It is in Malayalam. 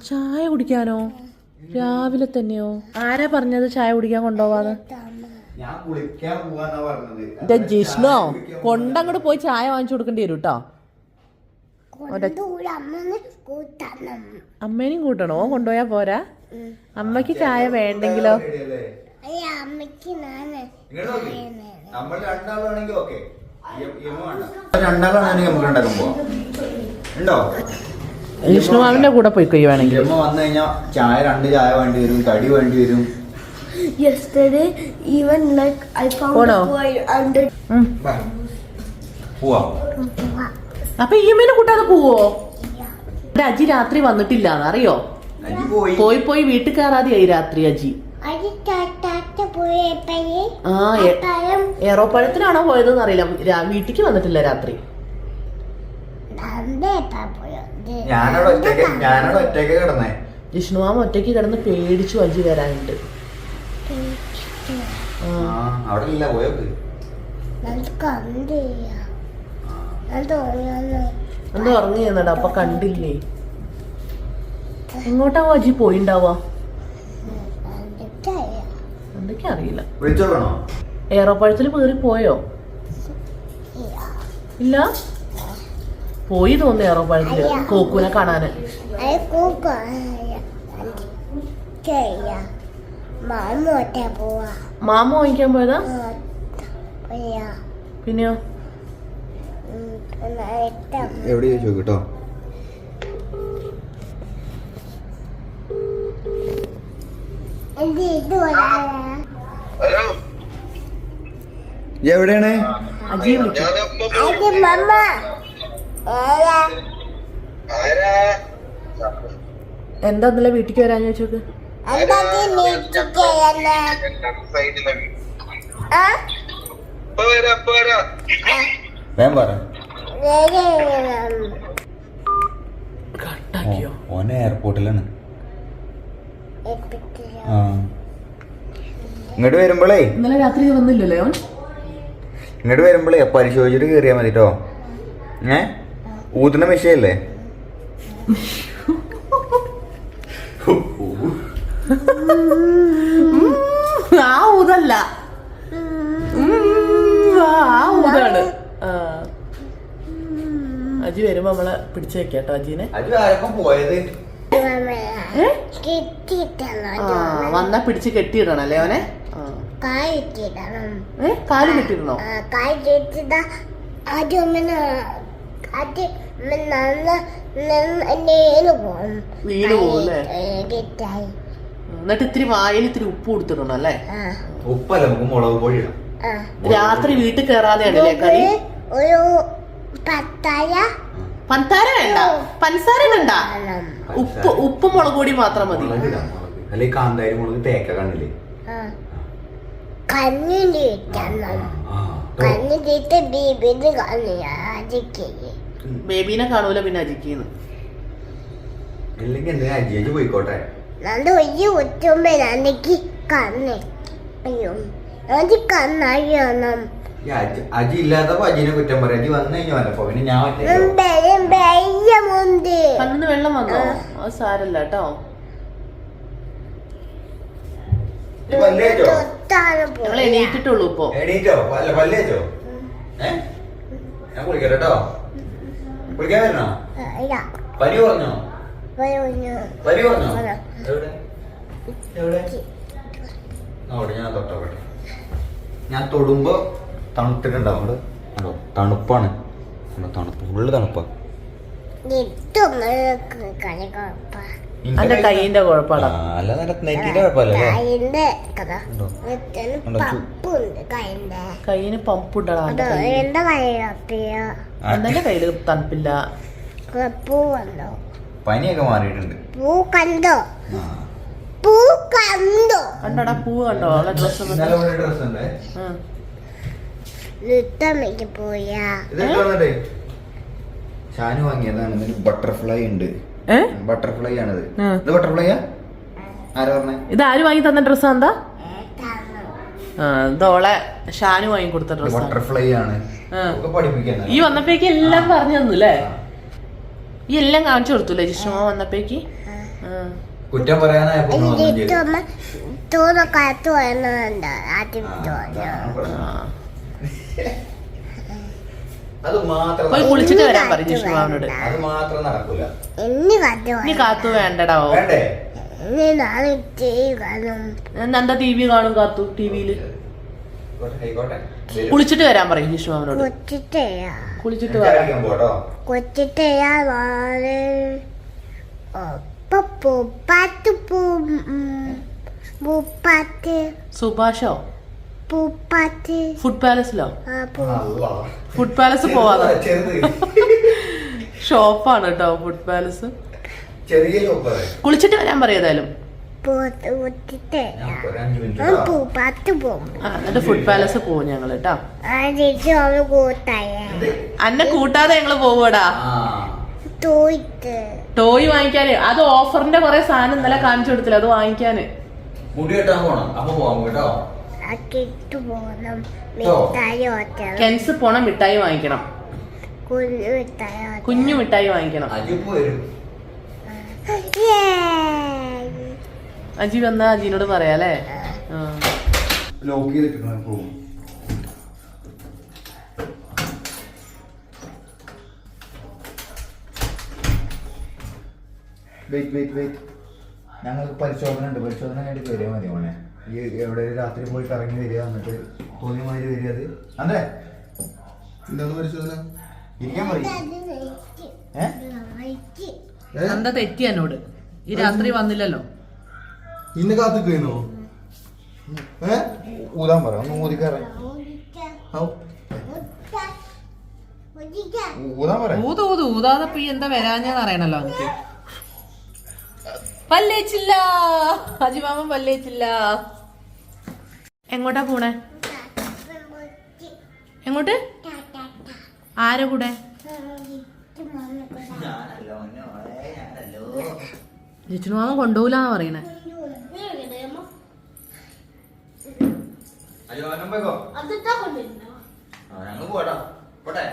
ചായ കുടിക്കാനോ രാവിലെ തന്നെയോ ആരാ പറഞ്ഞത് ചായ കുടിക്കാൻ കൊണ്ടുപോവാന്ന് പറഞ്ഞത് എന്റെ ജിഷ്ണോ കൊണ്ടങ്ങോട്ട് പോയി ചായ വാങ്ങിച്ചു കൊടുക്കേണ്ടി വരും കേട്ടോ കൂട്ടണം അമ്മേനെയും കൂട്ടണോ കൊണ്ടുപോയാ പോരാ അമ്മയ്ക്ക് ചായ വേണ്ടെങ്കിലോ രണ്ടാളാണെങ്കിൽ നമുക്ക് ഉണ്ടാക്കാൻ പോവാം ഉണ്ടോ വിഷ്ണു മാമിന്റെ കൂടെ പോയിക്കോ കഴിയുവാണെങ്കിൽ. വേണമെങ്കിൽ അമ്മ വന്നു കഴിഞ്ഞാൽ ചായ രണ്ട് ചായ വേണ്ടി വരും കടി വേണ്ടി വരും. Yesterday even like I found Hold on. under പോവാം. അപ്പൊ ഈ അമ്മേനെ കൂട്ടാതെ പോവോ? എന്റെ അജി രാത്രി വന്നിട്ടില്ല അറിയോ? അജി പോയി. പോയി പോയി വീട്ടിൽ കയറാതെയായി രാത്രി അജി. അത് താത്ത പോയപ്പോഴേ ആ എ- പഴം ഏറോപ്പഴത്തിനാണോ പോയതെന്ന് അറിയില്ല വീട്ടിക്ക് വന്നിട്ടില്ല രാത്രി. ഞാനവിടെ ഒറ്റയ്ക്ക് ഞാനവിടെ ഒറ്റയ്ക്ക് കിടന്നേ. ജിഷ്ണു മാമ ഒറ്റയ്ക്ക് കിടന്ന് പേടിച്ചു അജി വരാനുണ്ട് അവിടെ ഇല്ല പോയോക്ക്. എന്താ ഉറങ്ങി എന്നടാ അപ്പൊ കണ്ടില്ലേ? എങ്ങോട്ടാവോ അജി പോയിണ്ടാവാ? എന്തൊക്കെ അറിയില്ല. പേറി പോയോ? ഇല്ല. പോയി തോന്നുന്നു ഏറോപ്പഴത്തിൽ കോക്കുനെ കാണാന്. മാമ വാങ്ങിക്കാൻ പോയതാ? പോയാ. പിന്നെയോ? എവിടെ ചോദിച്ചു കേട്ടോ എന്ത് ഇത് വരാനാ? എവിടെയാണ്? അജി എന്താ ഇന്നലെ വീട്ടിക്ക് വരാൻ ചോദിച്ചോക്ക് വേഗം പറ ഓനെ എയർപോർട്ടിലാണ് ഇങ്ങോട്ട് വരുമ്പോളേ. ഇന്നലെ രാത്രി വന്നില്ലല്ലേ അവൻ? ഇങ്ങോട്ട് വരുമ്പോളേ പരിശോധിച്ചിട്ട് കേറിയാ മതി കേട്ടോ ഏ? ഊതുന്ന മെഷീനല്ലേ ആ ഊതല്ല. ഉം, ആ ഊതാണ്. അജി വരുമ്പോ നമ്മളെ പിടിച്ചു വെക്കാട്ടോ അജീനെ. പോയത്? വന്നാ പിടിച്ച് കെട്ടിയിടണം. അല്ലേ അവനെ കാൽ കെട്ടിയിടണോ? പിന്നെ അത് പോകും വീണ് അല്ലേ? എന്നിട്ട് ഇത്തിരി വായിൽ ഇത്തിരി ഉപ്പ് കൊടുത്തിട്ടുണ്ട് അല്ലേ? ആ. ഉപ്പല്ല നമുക്ക് മുളക് പൊടി ആ. രാത്രി വീട്ടിൽ കയറാതെയാണല്ലേ കളി ഒരു പത്തായ പഞ്ചസാര വേണ്ട. പഞ്ചസാര വേണ്ട. വേണം. ഉപ്പ് ഉപ്പ് മുളക് പൊടി മാത്രം മതി. മുളക് ഇടാം മുളക്. കാന്താരി മുളക് തേക്ക കണ്ണില്ലേ ആ. ആ, ബീബിന് കണ്ണിയാതിക്ക് ബേബീനെ കാണൂല പിന്നെ അജിക്കുന്നു. അല്ലെങ്കിൽ എന്തിനാ അജിയേജ് പോയിക്കോട്ടെ. നല്ല വലിയ ഒറ്റുമ്പോ എനിക്ക് കണ്ണ് അയ്യോ എനിക്ക് കണ്ണറിയണം ഈ അജി അജി ഇല്ലാത്തപ്പോ അജിനെ കുറ്റം പറയാം. അജി വന്നു കഴിഞ്ഞാൽ വന്നപ്പോ പിന്നെ ഞാൻ ഒറ്റയ്ക്ക് ബെരും വെള്ളം വന്നോ? അത് സാരല്ല കേട്ടോ. എണീറ്റിട്ടുള്ളൂ ഇപ്പൊ. എണീറ്റോ? പല്ലേച്ചോ ഏ? ഞാൻ കുളിക്കട്ടെ കേട്ടോ. കുളിക്കാൻ വരണോ പനി പറഞ്ഞോ? പനി പറഞ്ഞോ. എവിടെ? എവിടെ? നോട്ടെ ഞാൻ തൊട്ടോട്ടെ ഞാൻ തൊടുമ്പോ തണുത്തിട്ടുണ്ടാവും. അവിടെ തണുപ്പാണ്. തണുപ്പ്. ഫുള്ള് തണുപ്പാ. കൈയിന്റെ അല്ല നെറ്റിന്റെ കുഴപ്പമല്ലേ കൈയിന് പമ്പ് ഉണ്ടടാ അത് അന്റെ കയ്യിൽ എന്റെ കൈയപ്പിയ അന്നെ കയ്യിൽ തണുപ്പില്ല? കണ്ടോ? പനിയൊക്കെ മാറിയിട്ടുണ്ട്. പൂ കണ്ടോ? പൂ കണ്ടോ? കണ്ടോടാ പൂ കണ്ടോ? അവളെ ഡ്രസ് പോയാ. ഷാനു വാങ്ങിയതാണ് ബട്ടർഫ്ലൈ ഉണ്ട്. ബട്ടർഫ്ലൈ ആണിത്. ഇത് ബട്ടർഫ്ലൈയാ ആരാ പറഞ്ഞേ? ഇത് ആര് വാങ്ങി തന്ന ഡ്രസ്സാ എന്താ? ആ ഇതോളെ ഷാനു വാങ്ങി കൊടുത്ത ഡ്രസ് ബട്ടർഫ്ലൈ ആണ്. ഈ വന്നപ്പോഴേക്ക് എല്ലാം പറഞ്ഞു തന്നു അല്ലേ ഈ എല്ലാം കാണിച്ചു കൊടുത്തു ജിഷ്മ വന്നപ്പോഴേക്ക്. കുറ്റം പറയാനായപ്പോ നിങ്ങൾ ഒന്നും ചെയ്തു. തോന്ന കാത്തു ആദ്യം ആ, തോന്നുന്നു അതാണ് ആ. പ്രശ്നം. അത് മാത്രം പോയി കുളിച്ചിട്ട് വരാൻ പറയും ജിഷ്ണുമാവനോട് അത് മാത്രം നടക്കൂല. എന്നെ കാത്തു നീ കാത്തു വേണ്ടടാ വേണ്ടേ? എന്താ ടി വി കാണും കാത്തു ടിവിയിൽ കുളിച്ചിട്ട് വരാൻ പറയും ജിഷു കൊച്ചിട്ടയാ കുളിച്ചിട്ട് പൂപ്പാത്ത്. സുഭാഷോ? ഫുഡ് പാലസിലോ ആ പൂ. ഫുഡ് പാലസ് പോവാതെ. ഷോപ്പാണ് കേട്ടോ ഫുഡ് പാലസ് കുളിച്ചിട്ട് വരാൻ പറയതായാലും എന്നിട്ട് ഫുഡ് പാലസ് പോവും ഞങ്ങൾ കേട്ടോ അന്നെ കൂട്ടാതെ ഞങ്ങൾ പോവടാ ടോയ് വാങ്ങിക്കാന്. അത് ഓഫറിന്റെ കൊറേ സാധനം ഇന്നലെ കാണിച്ചു കൊടുത്തില്ല അത് വാങ്ങിക്കാന്. മുടി കെട്ടാൻ പോണം. അപ്പൊ പോവാം കേട്ടോ. പോകണം ഓ. മിഠായി ഓറ്റണം കെൻസ് പോണം മിഠായി വാങ്ങിക്കണം. കുഞ്ഞു മിഠായി കുഞ്ഞു മിഠായി വാങ്ങിക്കണം! അജി വന്നാ അജീനോട് പറയാല്ലേ. ലോക്ക് ചെയ്തിട്ട് പോകും. വെയിറ്റ് വെയിറ്റ് വെയിറ്റ് ഞങ്ങൾക്ക് പരിശോധന ഉണ്ട് പരിശോധന കഴിഞ്ഞിട്ട് വരിക മതി മോനെ. ഈ എവിടെ രാത്രി പോയി കറങ്ങി വരിക എന്നിട്ട് തോന്നിയ മാതിരി വരിക അത്. അതെ എന്താണ് പരിശോധന? ഇരിക്കാൻ ഏ? എന്താ തെറ്റി എന്നോട്? ഈ രാത്രി വന്നില്ലല്ലോ. ഇന്ന് കാത്തു കഴിഞ്ഞോ ഏ? ഊതാൻ പറ ഒന്ന് ഊതിക്കാറ. ഊത് ഊത്. ഊതാതെ ഇപ്പൊ എന്താ വരാഞ്ഞെന്ന് അറിയണല്ലോ എനിക്ക് പല്ലേച്ചില്ല. അജിമാമൻ പല്ലേച്ചില്ല. എങ്ങോട്ടാ പോണേ? എങ്ങോട്ട്? ആരെ കൂടെ? ജിച്ചു മാമ കൊണ്ടുപോകില്ലാന്ന് പറയണേ. അയ്യോ പോയിക്കോ ഞങ്ങൾ പോടാ. പോട്ടെ.